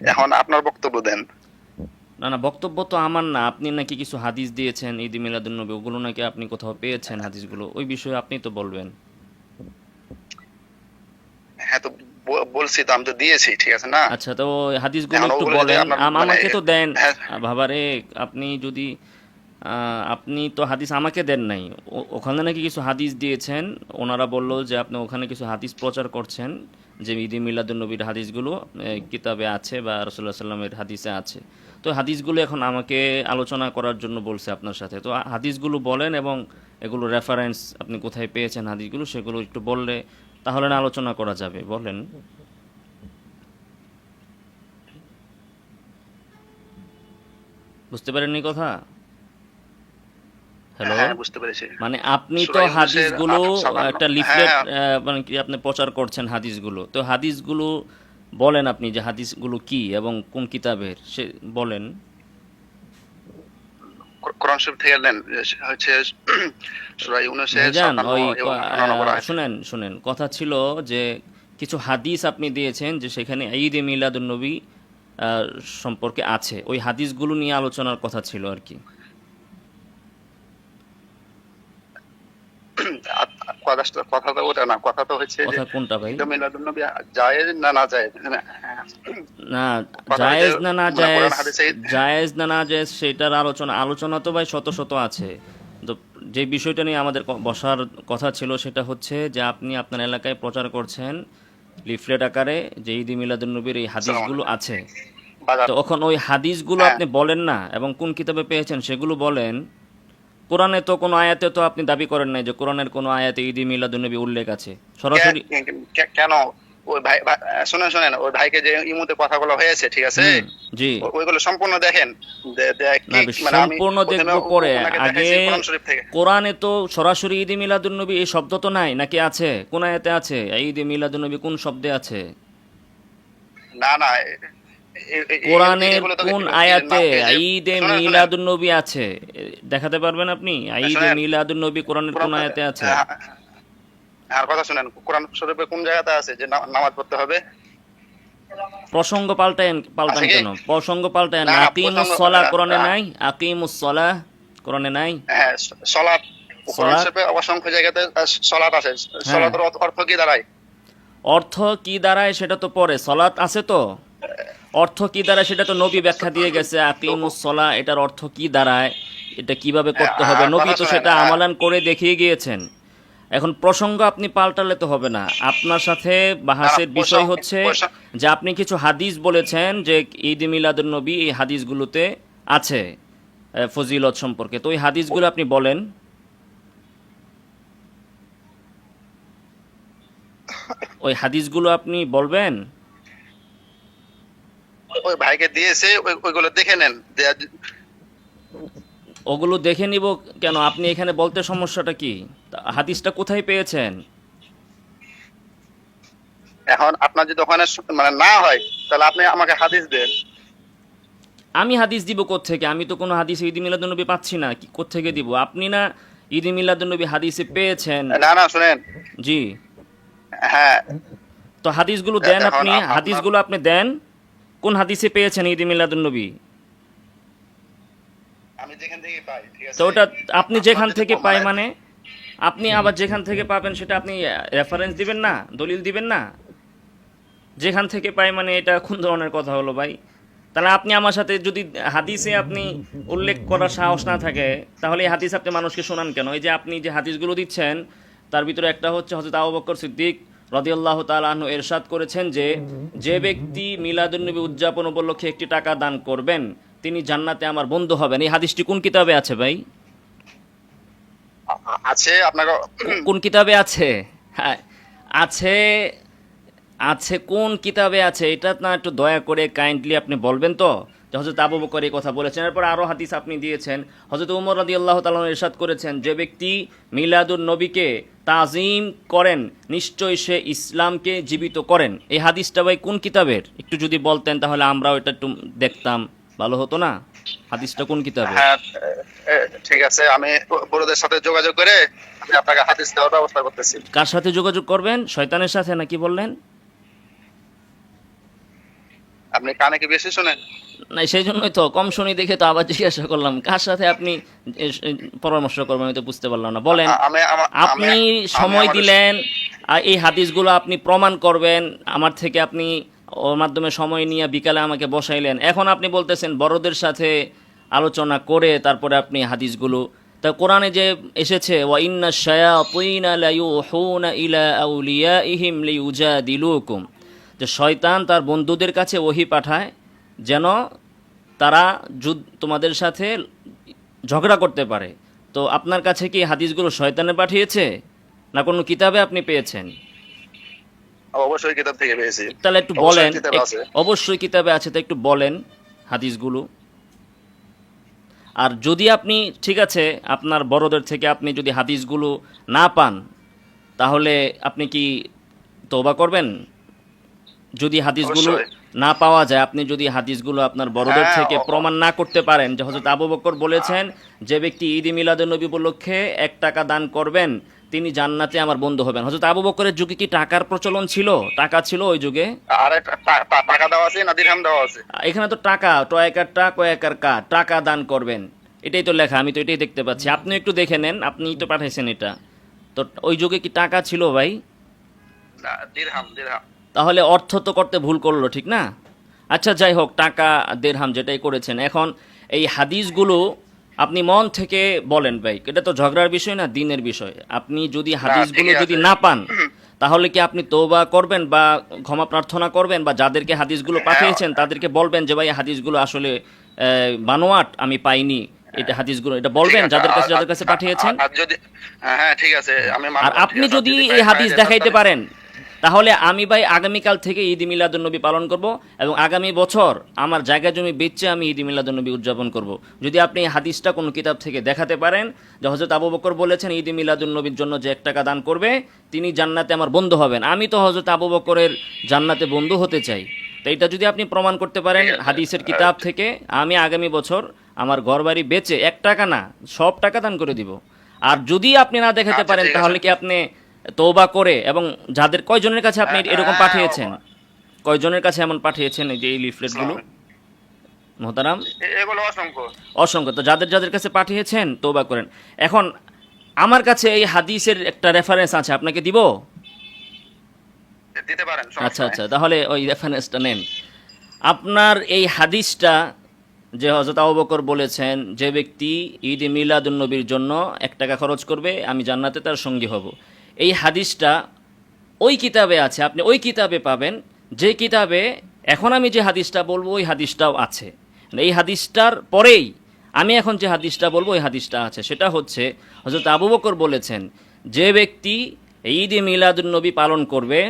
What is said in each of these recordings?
এখন আপনার বক্তব্য দেন। না না বক্তব্য তো আমার না। আপনি নাকি কিছু হাদিস দিয়েছেন ঈদ মিলাদুন্নবী ওগুলো নাকি আপনি কোথাও পেয়েছেন হাদিসগুলো? ওই বিষয়ে আপনি তো বলবেন। হ্যাঁ তো বলছি তো আমি তো দিয়েছি ঠিক আছে না? আচ্ছা তো হাদিসগুলো একটু বলেন। আপনার আম- মানে- আমাকে তো দেন। হ্যাঁ। বাবারে আপনি যদি আপনি তো হাদিস আমাকে দেন নাই। ওখানে নাকি কিছু হাদিস দিয়েছেন। ওনারা বলল যে আপনি ওখানে কিছু হাদিস প্রচার করছেন, যে ঈদে মিলাদুন্নবীর হাদিসগুলো কিতাবে আছে বা রসুল্লাহ সাল্লামের হাদিসে আছে। তো হাদিসগুলো এখন আমাকে আলোচনা করার জন্য বলছে আপনার সাথে। তো হাদিসগুলো বলেন এবং এগুলো রেফারেন্স আপনি কোথায় পেয়েছেন হাদিসগুলো, সেগুলো একটু বললে তাহলে না আলোচনা করা যাবে। বলেন। বুঝতে পারেননি কথা? হ্যালো? হ্যাঁ বুঝতে পেরেছি। মানে আপনি তো হাদিসগুলো একটা লিফলেট হ্যাঁ, মানে কি আপনি প্রচার করছেন হাদিসগুলো তো হাদিসগুলো বলেন আপনি যে হাদিসগুলো কি এবং কোন কিতাবের সে বলেন। কোরআন শরীফ থেকে নেন হচ্ছে সূরা ইউনূসের ভাইজান 57 ওই এবং ক- 99 আহ, আয়াত। শুনেন শুনেন। কথা ছিল যে কিছু হাদিস আপনি দিয়েছেন যে সেখানে ঈদ এ মিলাদুন্নবী আহ, সম্পর্কে আছে। ওই হাদিসগুলো নিয়ে আলোচনার কথা ছিল আর কি। কথা তো ওটা না কথা তো হচ্ছে যে কোনটা ভাই? ঈদ মিলাদুন্নবী জায়েজ না না জায়েজ? হ্যাঁ, না জায়েজ না না জায়েজ জায়েজ না না জায়েজ সেটার আলোচনা আলোচনা তো ভাই শত শত আছে। তো যে বিষয়টা নিয়ে আমাদের বসার কথা ছিল সেটা হচ্ছে যে আপনি আপনার এলাকায় প্রচার করছেন লিফলেট আকারে যে ঈদ মিলাদুন্নবীর এই হাদিসগুলো আছে। তো এখন ওই হাদিসগুলো হ্যাঁ। আপনি বলেন না এবং কোন কিতাবে পেয়েছেন সেগুলো বলেন। কোরআনে তো কোনো আয়াতে তো আপনি দাবি করেন নাই যে কোরআনের কোনো আয়াতে ঈদ মিলাদুন্নবী উল্লেখ আছে। সরাসরি কেন? ওই ভাই ভাই- শোনেন শোনেন ওই ভাইকে যে ইমুতে কথা বলা হয়েছে ঠিক আছে? জি। ওইগুলো সম্পূর্ণ দেখেন। মানে আমি সম্পূর্ণ দেখব পরে। আগে। কোরআনে তো সরাসরি ঈদ মিলাদুন্নবী এই শব্দ তো নাই নাকি আছে? কোন আয়াতে আছে? ঈদ মিলাদুন্নবী কোন শব্দে আছে? না না তো কোন আয়াতে ঈদে শোনেন, মিলাদুন্নবী আছে দেখাতে পারবেন আপনি ঈদে শোনেন। মিলাদুন্নবী কোরআনের কোন আয়াতে আছে হ্যাঁ, আর কথা শুনেন কোরআন শরীফে কোন জায়গাতে আছে যে নামাজ পড়তে হবে প্রসঙ্গ পাল্টান কেন প্রসঙ্গ আকিমুস কোরআনে নাই আকিমুস কোরআনে নাই হ্যাঁ কোরআন শরীফে অসংখ্য জায়গাতে আছে অর্থ- কি দাঁড়ায় অর্থ কি দাঁড়ায় সেটা তো পরে সলাৎ আছে তো অর্থ কি দাঁড়ায় সেটা তো নবী ব্যাখ্যা দিয়ে গেছে আকিমুস সলা এটার অর্থ কি দাঁড়ায় এটা কীভাবে করতে হবে? নবী তো সেটা আ- আমালান করে দেখিয়ে গিয়েছেন। এখন প্রসঙ্গ আপনি পাল্টালে তো হবে না। আপনার সাথে বাহাসের বিষয় হচ্ছে যে আপনি কিছু হাদিস বলেছেন যে ঈদ মিলাদুন নবী এই হাদিসগুলোতে আছে ফজিলত সম্পর্কে। তো ওই হাদিসগুলো আপনি বলেন। ওই হাদিসগুলো আপনি বলবেন? ওই ভাইকে দিয়েছে ওইগুলো দেখে নেন। ওগুলো দেখে নিব কেন? আপনি এখানে বলতে সমস্যাটা কি? হাদিসটা কোথায় পেয়েছেন? এখন আপনার যদি ওখানে মানে না হয় তাহলে আপনি আমাকে হাদিস দেন। আমি হাদিস দিব থেকে আমি তো কোনো হাদিস ঈদ মিলাদুন্নবী পাচ্ছি না। কি থেকে দিব? আপনি না ঈদ মিলাদুন্নবী হাদিসে পেয়েছেন? না না শুনেন। জি। হ্যাঁ। তো হাদিসগুলো দেন আপনি। হাদিসগুলো আপনি দেন। কোন হাদিসে পেয়েছেন ঈদ মিলাদুন্নবী তো ওটা আপনি যেখান থেকে পাই মানে- মানে আপনি আবার যেখান থেকে পাবেন সেটা আপনি রেফারেন্স দিবেন না? দলিল দিবেন না? যেখান থেকে পাই মানে এটা কোন ধরনের কথা হলো ভাই? তাহলে আপনি আমার সাথে যদি হাদিসে আপনি উল্লেখ করার সাহস না থাকে তাহলে এই হাদিস আপনি মানুষকে শোনান কেন? এই যে আপনি যে হাদিসগুলো দিচ্ছেন তার ভিতরে একটা হচ্ছে হজরত আবু বকর সিদ্দিক রদিয়াল্লাহ তালাহ এরশাদ করেছেন যে যে ব্যক্তি মিলাদুন্নবী উদযাপন উপলক্ষে একটি টাকা দান করবেন তিনি জান্নাতে আমার বন্ধু হবেন। এই হাদিসটি কোন কিতাবে আছে ভাই? আছে আপনার কোন কিতাবে আছে? হ্যাঁ আছে আছে কোন কিতাবে আছে? এটা না একটু দয়া করে কাইন্ডলি আপনি বলবেন তো? হজরত আবু বকর এই কথা বলেছেন। এরপর আরও হাদিস আপনি দিয়েছেন। হজরত উমর রাদি আল্লাহ তালন এরশাদ করেছেন যে ব্যক্তি মিলাদুন নবীকে তাজিম করেন নিশ্চয়ই সে ইসলামকে জীবিত করেন। এই হাদিসটা ভাই কোন কিতাবের? একটু যদি বলতেন তাহলে আমরাও এটা একটু দেখতাম। ভালো হতো না? হাদিসটা কোন কিতাবে হ্যাঁ ঠিক আছে। আমি বড়দের সাথে যোগাযোগ করে আমি আপনাকে হাদিস দেওয়ার ব্যবস্থা করতেছি। কার সাথে যোগাযোগ করবেন? শয়তানের সাথে নাকি বললেন? আপনি কানে কি বেশি শুনেন? না সেই জন্যই তো কম শুনি দেখে তো আবার জিজ্ঞাসা করলাম কার সাথে আপনি পরামর্শ করবেন আমি তো বুঝতে পারলাম না বলেন আপনি সময় দিলেন এই হাদিসগুলো আপনি প্রমাণ করবেন আমার থেকে আপনি ওর মাধ্যমে সময় নিয়ে বিকালে আমাকে বসাইলেন এখন আপনি বলতেছেন বড়দের সাথে আলোচনা করে তারপরে আপনি হাদিসগুলো তা কোরআনে যে এসেছে ওয়া ইন্না শায়াতিনা লা ইউহুনা ইলা আউলিয়াইহিম লিউজাদিলুকুম যে শয়তান তার বন্ধুদের কাছে ওহি পাঠায় যেন তারা যুদ্ধ তোমাদের সাথে ঝগড়া করতে পারে। তো আপনার কাছে কি হাদিসগুলো শয়তানে পাঠিয়েছে না কোনো কিতাবে আপনি পেয়েছেন? অবশ্যই কিতাব থেকে পেয়েছি। তাহলে একটু বলেন। অবশ্যই কিতাবে আছে তো একটু বলেন হাদিসগুলো। আর যদি আপনি ঠিক আছে আপনার বড়দের থেকে আপনি যদি হাদিসগুলো না পান তাহলে আপনি কি তওবা করবেন? যদি হাদিসগুলো না পাওয়া যায় আপনি যদি হাদিসগুলো আপনার বড়দের হ্যাঁ, থেকে প্রমাণ না করতে পারেন যে হজরত আবু বকর বলেছেন যে ব্যক্তি ঈদ নবী উপলক্ষে এক টাকা দান করবেন তিনি জান্নাতে আমার বন্ধু হবেন। হজরত আবু বকরের যুগে কি টাকার প্রচলন ছিল? টাকা ছিল ওই যুগে? আর টাকা দেওয়া আছে না দিরহাম দেওয়া আছে? এখানে তো টাকা টয়েকার টা কয়েকার কা টাকা দান করবেন। এটাই তো লেখা আমি তো এটাই দেখতে পাচ্ছি। আপনি একটু দেখে নেন আপনি তো পাঠাইছেন এটা। তো ওই যুগে কি টাকা ছিল ভাই? না, দিরহাম দিরহাম তাহলে অর্থ তো করতে ভুল করল ঠিক না? আচ্ছা যাই হোক টাকা দেড়হাম যেটাই করেছেন। এখন এই হাদিসগুলো আপনি মন থেকে বলেন ভাই এটা তো ঝগড়ার বিষয় না দিনের বিষয়। আপনি যদি হাদিসগুলো যদি না পান তাহলে কি আপনি তোবা করবেন বা ক্ষমা প্রার্থনা করবেন বা যাদেরকে হাদিসগুলো পাঠিয়েছেন তাদেরকে বলবেন যে ভাই হাদিসগুলো আসলে বানোয়াট আমি পাইনি। এটা হাদিসগুলো এটা বলবেন যাদের কাছে যাদের কাছে পাঠিয়েছেন? হ্যাঁ ঠিক আছে আমি আর আপনি যদি এই হাদিস দেখাইতে পারেন তাহলে আমি ভাই আগামীকাল থেকে ঈদ মিলাদুন্নবী পালন করব এবং আগামী বছর আমার জায়গা জমি বেচে আমি ঈদ মিলাদুন্নবী উদযাপন করব। যদি আপনি হাদিসটা কোনো কিতাব থেকে দেখাতে পারেন যে হজরত আবু বকর বলেছেন ঈদ মিলাদুন্নবীর জন্য যে এক টাকা দান করবে তিনি জান্নাতে আমার বন্ধু হবেন। আমি তো হজরত আবু বকরের জান্নাতে বন্ধু হতে চাই। তো এটা যদি আপনি প্রমাণ করতে পারেন হাদিসের কিতাব থেকে আমি আগামী বছর আমার ঘর বাড়ি বেচে এক টাকা না সব টাকা দান করে দিব। আর যদি আপনি না দেখাতে আচ্ছা, পারেন তাহলে কি আপনি তৌবা করে এবং যাদের কয়জনের কাছে আপনি হ্যাঁ, এরকম হ্যাঁ, পাঠিয়েছেন? কয়জনের কাছে এমন পাঠিয়েছেন এই যে এই লিফলেটগুলো মোহতারাম? এগুলো অসংখ্য। অসংখ্য। তো যাদের যাদের কাছে পাঠিয়েছেন তৌবা করেন। এখন আমার কাছে এই হাদিসের একটা রেফারেন্স আছে আপনাকে দিব? দিতে পারেন আচ্ছা আচ্ছা তাহলে ওই রেফারেন্সটা নেন। আপনার এই হাদিসটা যে হজরত আবু বকর বলেছেন যে ব্যক্তি ঈদ মিলাদুন্নবীর জন্য এক টাকা খরচ করবে আমি জান্নাতে তার সঙ্গী হব। এই হাদিসটা ওই কিতাবে আছে, আপনি ওই কিতাবে পাবেন, যে কিতাবে এখন আমি যে হাদিসটা বলব, ওই হাদিসটাও আছে। এই হাদিসটার পরেই আমি এখন যে হাদিসটা বলব, ওই হাদিসটা আছে। সেটা হচ্ছে হজরত আবু বকর বলেছেন, যে ব্যক্তি ঈদ এ মিলাদুন্নবী পালন করবে,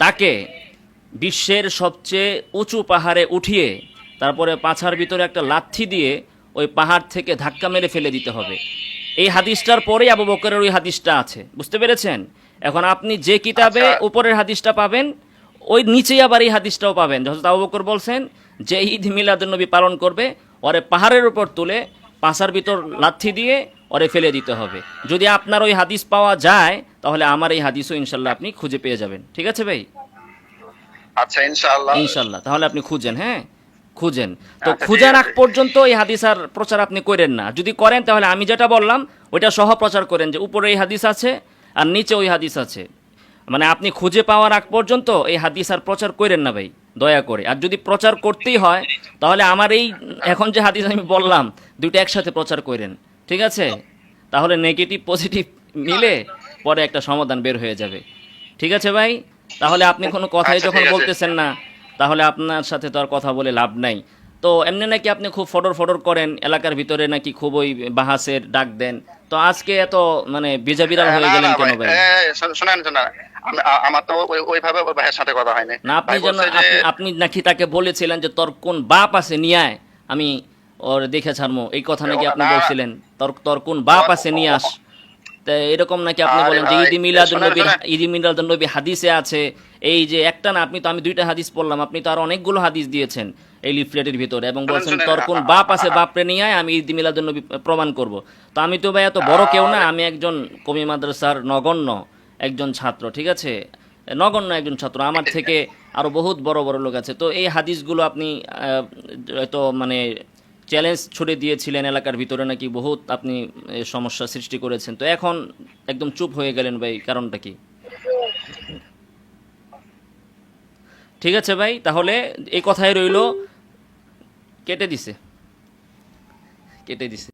তাকে বিশ্বের সবচেয়ে উঁচু পাহাড়ে উঠিয়ে তারপরে পাছার ভিতরে একটা লাথি দিয়ে ওই পাহাড় থেকে ধাক্কা মেরে ফেলে দিতে হবে। এই হাদিসটার পরেই আবু বকরের ওই হাদিসটা আছে। বুঝতে পেরেছেন? এখন আপনি যে কিতাবে আচ্ছা। উপরের হাদিসটা পাবেন ওই নিচেই আবার এই হাদিসটাও পাবেন। হজরত আবু বকর বলছেন যে ঈদ মিলাদুন্নবী পালন করবে ওরে পাহাড়ের উপর তুলে পাশার ভিতর লাথি দিয়ে ওরে ফেলে দিতে হবে। যদি আপনার ওই হাদিস পাওয়া যায় তাহলে আমার এই হাদিসও ইনশাল্লাহ আপনি খুঁজে পেয়ে যাবেন। ঠিক আছে ভাই? আচ্ছা ইনশাআল্লাহ। ইনশাল্লাহ তাহলে আপনি খুঁজেন হ্যাঁ? খুঁজেন। তো আচ্ছা, খুঁজার আগ পর্যন্ত এই হাদিস আর প্রচার আপনি করেন না। যদি করেন তাহলে আমি যেটা বললাম ওইটা সহ প্রচার করেন যে উপরে এই হাদিস আছে আর নিচে ওই হাদিস আছে। মানে আপনি খুঁজে পাওয়ার আগ পর্যন্ত এই হাদিস আর প্রচার করেন না ভাই দয়া করে। আর যদি প্রচার করতেই হয় তাহলে আমার এই এখন যে হাদিস আমি বললাম দুইটা একসাথে প্রচার করেন। ঠিক আছে? তাহলে নেগেটিভ পজিটিভ মিলে পরে একটা সমাধান বের হয়ে যাবে। ঠিক আছে ভাই? তাহলে আপনি কোনো কথাই আচ্ছা, যখন বলতেছেন না তাহলে আপনার সাথে তো আর কথা বলে লাভ নাই। তো এমনি নাকি আপনি খুব ফটর ফটর করেন এলাকার ভিতরে নাকি খুব ওই বাহাসের ডাক দেন। তো আজকে এত মানে বিজা বিড়াল হয়ে গেলেন কেন ভাই, শোনেন শোনেন আমি- আমার তো ওইভাবে ভাইয়ের সাথে কথা হয়নি। না আপনি যেন আপনি- নাকি তাকে বলেছিলেন যে তোর কোন বাপ আছে নিয়ে আমি ওর দেখে ছাড়মো। এই কথা নাকি আপনি বলছিলেন। তোর তোর কোন বাপ আছে নিয়ে আস এরকম নাকি আপনি বলেন যে ঈদি মিলাদুল শোনেন, নবী ঈদি মিলাদুল নবী হাদিসে আছে। এই যে একটা না আপনি তো আমি দুইটা হাদিস পড়লাম আপনি তো আর অনেকগুলো হাদিস দিয়েছেন এই লিফলেটের ভিতরে এবং বলছেন শোনেন, তোর কোন বাপ আছে আ- বাপরে নিয়ে আমি ঈদি মিলাদুল নবী প্রমাণ করব। তো আমি তো ভাই এত বড় কেউ না আমি একজন কমি মাদ্রাসার নগণ্য একজন ছাত্র ঠিক আছে? নগণ্য একজন ছাত্র আমার থেকে আরও বহুত বড় বড় লোক আছে। তো এই হাদিসগুলো আপনি তো মানে চ্যালেঞ্জ ছুড়ে দিয়েছিলেন এলাকার ভিতরে নাকি বহুত আপনি সমস্যা সৃষ্টি করেছেন। তো এখন একদম চুপ হয়ে গেলেন ভাই, কারণটা কি? ঠিক আছে ভাই, তাহলে এই কথাই রইল। কেটে দিছে। কেটে দিছে।